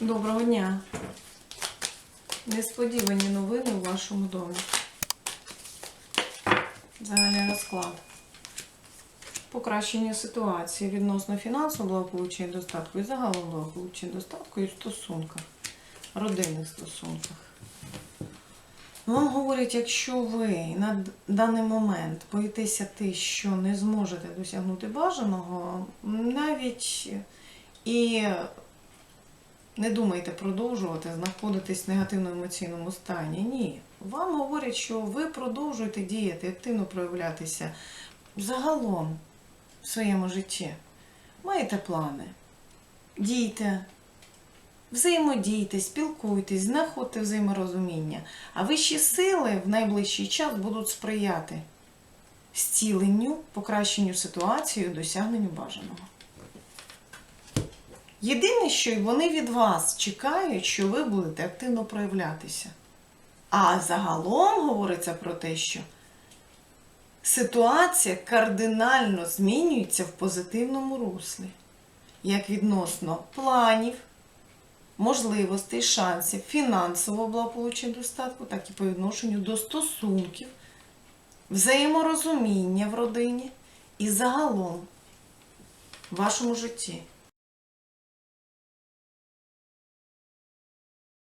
Доброго дня. Несподівані новини у вашому домі. Загальний розклад. Покращення ситуації відносно фінансового благополуччя і достатку і загалом благополуччя і достатку і в стосунках, родинних стосунках. Вам говорять, якщо ви на даний момент боїтеся те, що не зможете досягнути бажаного, навіть і не думайте продовжувати знаходитись в негативному емоційному стані. Ні. Вам говорять, що ви продовжуєте діяти, активно проявлятися загалом в своєму житті. Маєте плани. Дійте, взаємодійте, спілкуйтесь, знаходьте взаєморозуміння. А вищі сили в найближчий час будуть сприяти зціленню, покращенню ситуації, досягненню бажаного. Єдине, що вони від вас чекають, що ви будете активно проявлятися. А загалом говориться про те, що ситуація кардинально змінюється в позитивному руслі, як відносно планів, можливостей, шансів, фінансового благополуччя достатку, так і по відношенню до стосунків, взаєморозуміння в родині і загалом в вашому житті.